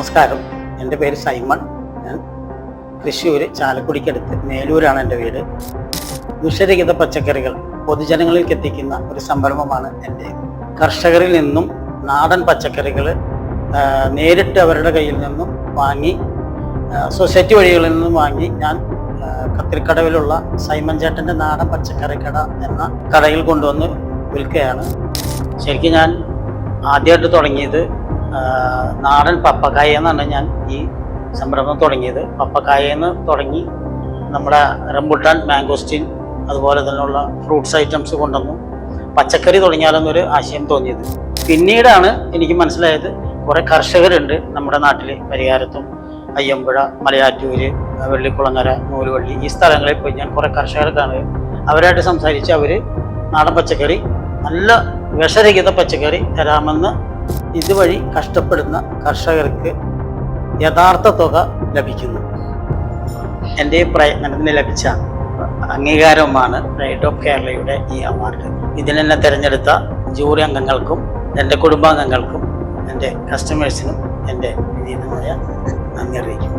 നമസ്കാരം. എന്റെ പേര് സൈമൺ. ഞാൻ തൃശ്ശൂർ ചാലക്കുടിക്കടുത്ത് മേലൂരാണ് എന്റെ വീട്. വിഷരഹിത പച്ചക്കറികൾ പൊതുജനങ്ങളിലേക്ക് എത്തിക്കുന്ന ഒരു സംരംഭമാണ് എന്റെ കർഷകരിൽ നിന്നും നാടൻ പച്ചക്കറികൾ നേരിട്ട് അവരുടെ കയ്യിൽ നിന്നും വാങ്ങി സൊസൈറ്റി വഴികളിൽ നിന്നും വാങ്ങി ഞാൻ കത്തിരിക്കടവിലുള്ള സൈമൺ ചേട്ടന്റെ നാടൻ പച്ചക്കറി കട എന്ന കടയിൽ കൊണ്ടുവന്ന് വിൽക്കുകയാണ്. ശരിക്കും ഞാൻ ആദ്യമായിട്ട് തുടങ്ങിയത് നാടൻ പപ്പക്കായ എന്നാണ് ഞാൻ ഈ സംരംഭം തുടങ്ങിയത്. പപ്പക്കായെന്ന് തുടങ്ങി നമ്മുടെ റംബുട്ടാൻ മാംഗോസ്റ്റിൻ അതുപോലെ തന്നെയുള്ള ഫ്രൂട്ട്സ് ഐറ്റംസ് കൊണ്ടുവന്നു. പച്ചക്കറി തുടങ്ങിയാലെന്നൊരു ആശയം തോന്നിയത്. പിന്നീടാണ് എനിക്ക് മനസ്സിലായത് കുറേ കർഷകരുണ്ട് നമ്മുടെ നാട്ടിൽ പരിഹാരത്തും അയ്യമ്പുഴ മലയാറ്റൂര് വെള്ളിക്കുളങ്ങര നൂലുവള്ളി ഈ സ്ഥലങ്ങളിൽ പോയി ഞാൻ കുറേ കർഷകരെ കാണുകയും അവരായിട്ട് സംസാരിച്ച് അവർ നാടൻ പച്ചക്കറി നല്ല വിഷരഹിത പച്ചക്കറി തരാമെന്ന് ഇതുവഴി കഷ്ടപ്പെടുന്ന കർഷകർക്ക് യഥാർത്ഥ തുക ലഭിക്കുന്നു. എന്റെ പ്രയത്നത്തിന് ലഭിച്ച അംഗീകാരവുമാണ് റൈറ്റ് ഓഫ് കേരളയുടെ ഈ അവാർഡ് ഇതിനെന്നെ തിരഞ്ഞെടുത്ത ജൂറി അംഗങ്ങൾക്കും എന്റെ കുടുംബാംഗങ്ങൾക്കും എന്റെ കസ്റ്റമേഴ്സിനും എന്റെ വിനീതമായ നന്ദി അറിയിക്കുന്നു.